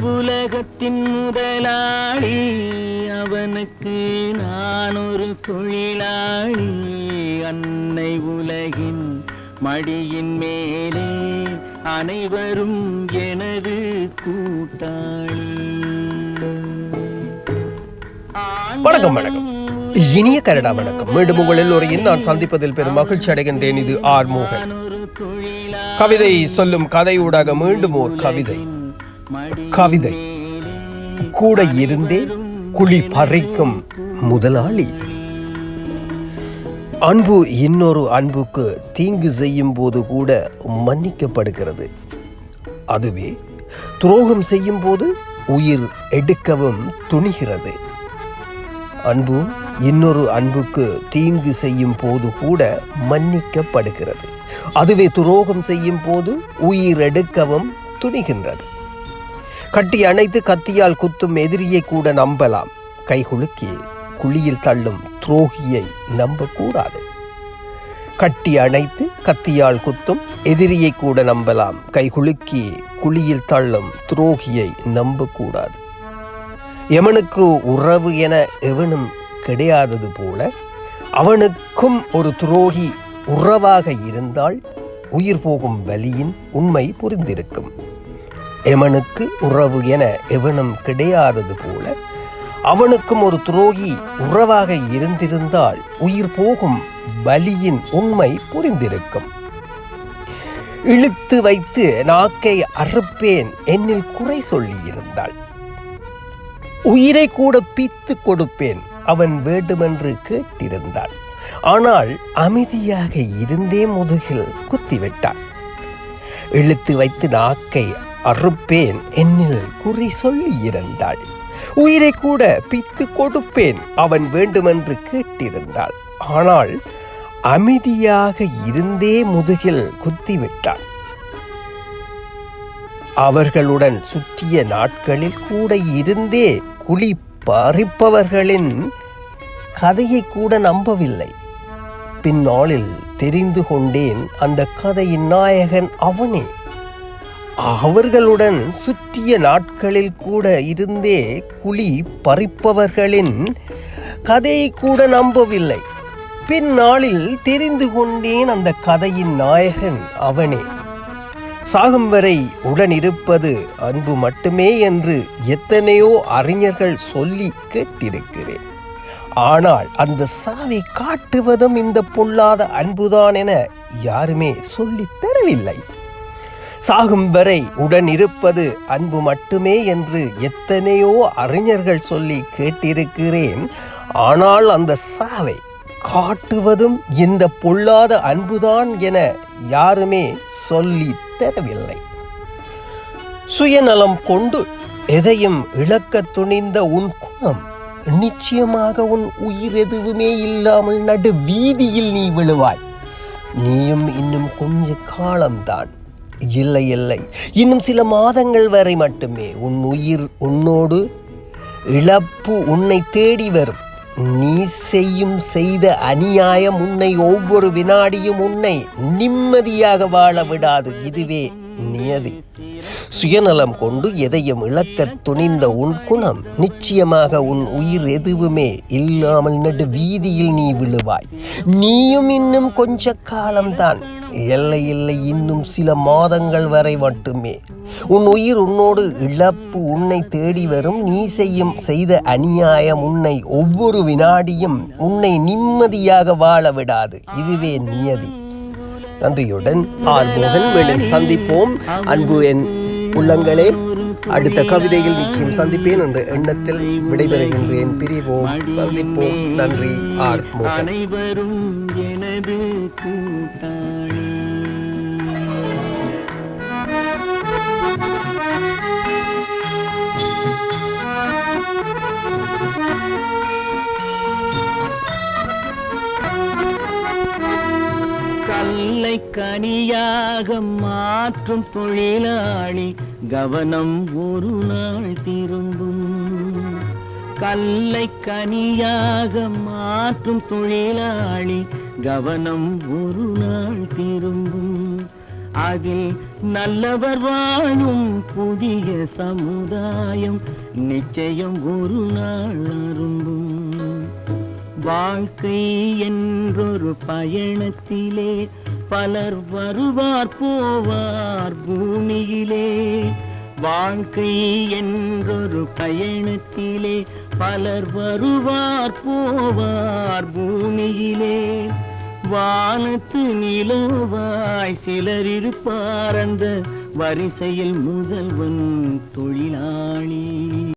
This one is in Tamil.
உலகத்தின் முதலாளி. அவனுக்கு நான் ஒரு தொழிலாளி. அன்னை உலகின் மடியின் மேலே அனைவரும் எனது கூட்டாளி. வணக்கம் வணக்கம். இனிய கனடா வணக்கம். மீண்டும் உங்கள் எல்லோரையும் நான் சந்திப்பதில் பெரும் மகிழ்ச்சி அடைகின்றேன். இது ஆர் மோகன். கவிதை சொல்லும் கதையூடாக மீண்டும் ஓர் கவிதை. கவிதை. கூட இருந்தே குழி பறிக்கும் முதலாளி. அன்பு இன்னொரு அன்புக்கு தீங்கு செய்யும் போது கூட மன்னிக்கப்படுகிறது. அதுவே துரோகம் செய்யும் போது உயிர் எடுக்கவும் துணிகிறது. அன்பும் இன்னொரு அன்புக்கு தீங்கு செய்யும் போது கூட மன்னிக்கப்படுகிறது. அதுவே துரோகம் செய்யும் போது உயிர் எடுக்கவும் துணிகின்றது. கட்டி அணைத்து கத்தியால் குத்தும் எதிரியை கூட நம்பலாம். கைகுலுக்கி குழியில் தள்ளும் துரோகியை நம்பக்கூடாது. கட்டி அணைத்து கத்தியால் குத்தும் எதிரியை கூட நம்பலாம். கைகுலுக்கி குழியில் தள்ளும் துரோகியை நம்பக்கூடாது. எமனுக்கு உறவு என எவனும் கிடையாதது போல அவனுக்கும் ஒரு துரோகி உறவாக இருந்தால் உயிர் போகும் வலியின் உண்மை புரிந்திருக்கும். எமனுக்கு உறவு என எவனும் கிடையாதது போல அவனுக்கும் ஒரு துரோகி உறவாக இருந்திருந்தால் உயிர் போகும் வலியின் உண்மை புரிந்திருக்கும். இழுத்து வைத்து நாக்கை அறுப்பேன் என்னில் குறை சொல்லியிருந்தாள். உயிரை கூட பித்து கொடுப்பேன் அவன் வேண்டுமென்று கேட்டிருந்தாள். ஆனால் அமைதியாக இருந்தே முதுகில் குத்திவிட்டான். இழுத்து வைத்து நாக்கை அறுப்பேன். என்னில் குறி சொல்லி இருந்தாள் உயிரை கூட பித்து கொடுப்பேன். அவன் வேண்டுமென்று கேட்டிருந்தாள். ஆனால் அமைதியாக இருந்தே முதுகில் குத்திவிட்டான் அவர்களுடன் சுற்றிய நாட்களில் கூட இருந்தே குழி பறிப்பவர்களின் கதையை கூட நம்பவில்லை. பின்னாளில் தெரிந்து கொண்டேன் அந்த கதையின் நாயகன் அவனே. அவர்களுடன் சுற்றிய நாட்களில் கூட இருந்தே குழி பறிப்பவர்களின் கதையை கூட நம்பவில்லை. பின்னாளில் தெரிந்து கொண்டேன் அந்த கதையின் நாயகன் அவனே. சாகும் வரை உடனிருப்பது அன்பு மட்டுமே என்று எத்தனையோ அறிஞர்கள் சொல்லி கேட்டிருக்கிறேன். ஆனால் அந்த சாவை காட்டுவதும் இந்த பொல்லாத அன்புதான் என யாருமே சொல்லித் தரவில்லை. சாகும் வரை உடன் இருப்பது அன்பு மட்டுமே என்று எத்தனையோ அறிஞர்கள் சொல்லி கேட்டிருக்கிறேன். ஆனால் அந்த சாவை காட்டுவதும் இந்த பொல்லாத அன்புதான் என யாருமே சொல்லி தரவில்லை. சுயநலம் கொண்டு எதையும் இழக்க துணிந்த உன் குணம் நிச்சயமாக உன் உயிர் எதுவுமே இல்லாமல் நடு வீதியில் நீ விழுவாய். நீயும் இன்னும் கொஞ்ச காலம்தான். இல்லை இல்லை. இன்னும் சில மாதங்கள் வரை மட்டுமே உன் உயிர் உன்னோடு இழப்பு உன்னை தேடி வரும். நீ செய்யும் செய்த அநியாயம் உன்னை ஒவ்வொரு வினாடியும் உன்னை நிம்மதியாக வாழ விடாது. இதுவே நியதி. சுயநலம் கொண்டு எதையும் இழக்க துணிந்த உன் குணம் நிச்சயமாக உன் உயிர் எதுவுமே இல்லாமல் நடு வீதியில் நீ விழுவாய். நீயும் இன்னும் கொஞ்ச காலம்தான். எல்லை இல்லை இன்னும் சில மாதங்கள் வரை மட்டுமே. உன் உயிர் உன்னோடு இழப்பு உன்னை தேடி வரும். நீ செய்யும் செய்த அநியாயம் உன்னை ஒவ்வொரு வினாடியும் உன்னை நிம்மதியாக வாழ விடாது. இதுவே நியதி. நன்றியுடன் ஆர் மோகன் மீண்டும் சந்திப்போம். அன்பு என் உள்ளங்களே அடுத்த கவிதையில் நிச்சயம் சந்திப்பேன் என்ற எண்ணத்தில் விடைபெறுகின்றேன். பிரிவோம் சந்திப்போம். நன்றி ஆர் மோகன் கல்லை கனியாக மாற்றும் தொழிலாளி கவனம் ஒரு நாள் திரும்பும். கல்லை கனியாக மாற்றும் தொழிலாளி கவனம் ஒரு நாள் திரும்பும். அதில் நல்லவர் வாழும் புதிய சமுதாயம் நிச்சயம் ஒரு நாள் அரும்பும். வாழ்க்கை என்றொரு பயணத்திலே பலர் வருவார் போவார் பூமியிலே. வாழ்க்கை என்றொரு பயணத்திலே பலர் வருவார் போவார் பூமியிலே. வானத்து நிலவாய் சிலர் இருப்பார் அந்த வரிசையில் முதல்வன் தொழிலாளி.